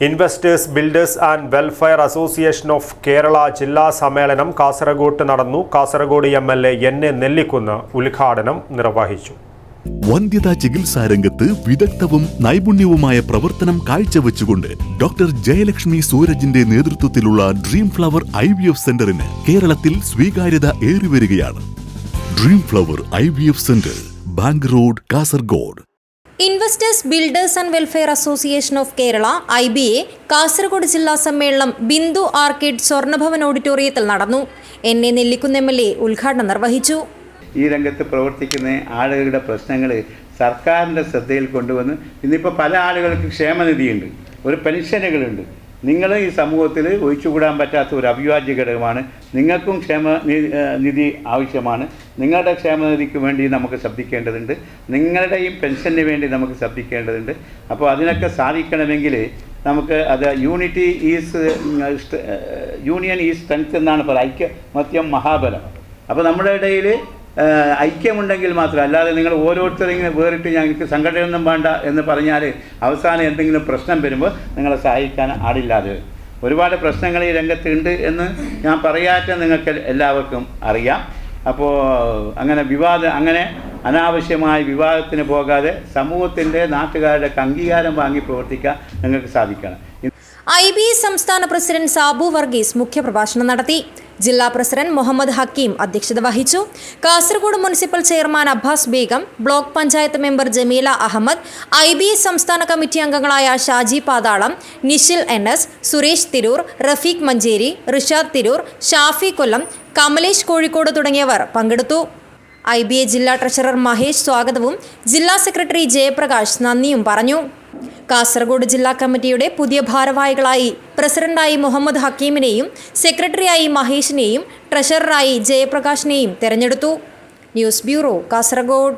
Investors builders and welfare association of Kerala ജില്ലാ സമ്മേളനം കാസർഗോട്ട് നടന്നു Kasaragod M L A N A Nellikkunnu ഉദ്ഘാടനം നിർവഹിച്ചു വന്ധ്യതാ ചികിത്സാ രംഗത്ത് വിദഗ്ധവും നൈപുണ്യവുമായ പ്രവർത്തനം കാഴ്ചവെച്ചുകൊണ്ട് ഡോക്ടർ ജയലക്ഷ്മി സൂരജിന്റെ നേതൃത്വത്തിലുള്ള dream flower I V F സെന്ററിന് കേരളത്തിൽ സ്വീകാര്യത ഏറിവരികയാണ് dream flower I V F centre bank road Kasaragod investors builders and welfare association of Kerala I B A Kasaragod ജില്ലാ സമ്മേളനം ബിന്ദു ആർക്കിഡ് സ്വർണഭവൻ ഓഡിറ്റോറിയത്തിൽ നടന്നു. N A Nellikkunnu M L A ഉദ്ഘാടനം നിർവഹിച്ചു. ഈ രംഗത്ത് പ്രവർത്തിക്കുന്ന ആളുകളുടെ പ്രശ്നങ്ങൾ സർക്കാരിന്റെ ശ്രദ്ധയിൽ കൊണ്ടുവന്ന് ഇന്നിപ്പോൾ പല ആളുകൾക്ക് ക്ഷേമനിധിയുണ്ട്. ഒരു പെൻഷനുകളുണ്ട്. നിങ്ങൾ ഈ സമൂഹത്തിൽ ഒഴിച്ചുകൂടാൻ പറ്റാത്ത ഒരു അവിഭാജ്യ ഘടകമാണ്. നിങ്ങൾക്കും ക്ഷേമ നിധി ആവശ്യമാണ്. നിങ്ങളുടെ ക്ഷേമനിധിക്ക് വേണ്ടി നമുക്ക് ശബ്ദിക്കേണ്ടതുണ്ട്. നിങ്ങളുടെയും പെൻഷന് വേണ്ടി നമുക്ക് ശബ്ദിക്കേണ്ടതുണ്ട്. അപ്പോൾ അതിനൊക്കെ സാധിക്കണമെങ്കിൽ നമുക്ക് അത് unity is union is strength എന്നാണ് പറയുക. ഐക്യമത്യം മഹാബലം. അപ്പോൾ നമ്മുടെ ഇടയിൽ ഐക്യമുണ്ടെങ്കിൽ മാത്രം അല്ലാതെ നിങ്ങൾ ഓരോരുത്തരും ഇങ്ങനെ വേറിട്ട് ഞങ്ങൾക്ക് സംഘടനയൊന്നും വേണ്ട എന്ന് പറഞ്ഞാൽ അവസാനം എന്തെങ്കിലും പ്രശ്നം വരുമ്പോൾ നിങ്ങളെ സഹായിക്കാൻ ആളില്ലാതെ വരും. ഒരുപാട് പ്രശ്നങ്ങൾ ഈ രംഗത്തുണ്ട് എന്ന് ഞാൻ പറയാത്ത നിങ്ങൾക്ക് എല്ലാവർക്കും അറിയാം അപ്പോൾ അങ്ങനെ വിവാദം അങ്ങനെ അനാവശ്യമായ വിവാദത്തിന് പോകാതെ സമൂഹത്തിന്റെ നാട്ടുകാരുടെ അംഗീകാരം വാങ്ങി പ്രവർത്തിക്കാൻ നിങ്ങൾക്ക് സാധിക്കണം ഐ ബി സംസ്ഥാന പ്രസിഡന്റ് സാബു വർഗീസ് മുഖ്യപ്രഭാഷണം നടത്തി. ജില്ലാ പ്രസിഡന്റ് മുഹമ്മദ് ഹക്കീം അധ്യക്ഷത വഹിച്ചു. Kasaragod municipal chairman Abbas Begum block panchayat member Jameela Ahmed I B സംസ്ഥാന കമ്മിറ്റി അംഗങ്ങളായ ഷാജി പാതാളം നിഷിൽ എൻ എസ് സുരേഷ് തിരൂർ റഫീഖ് മഞ്ചേരി റിഷാദ് തിരൂർ ഷാഫി കൊല്ലം കമലേഷ് കോഴിക്കോട് തുടങ്ങിയവർ പങ്കെടുത്തു. ഐ ബി എ ജില്ലാ ട്രഷറർ മഹേഷ് സ്വാഗതവും ജില്ലാ സെക്രട്ടറി ജയപ്രകാശ് നന്ദിയും പറഞ്ഞു. കാസർഗോഡ് ജില്ലാ കമ്മിറ്റിയുടെ പുതിയ ഭാരവാഹികളായി പ്രസിഡന്റായി മുഹമ്മദ് ഹക്കീമിനെയും സെക്രട്ടറിയായി മഹേഷിനെയും ട്രഷററായി ജയപ്രകാശിനെയും തെരഞ്ഞെടുത്തു. News bureau Kasaragod.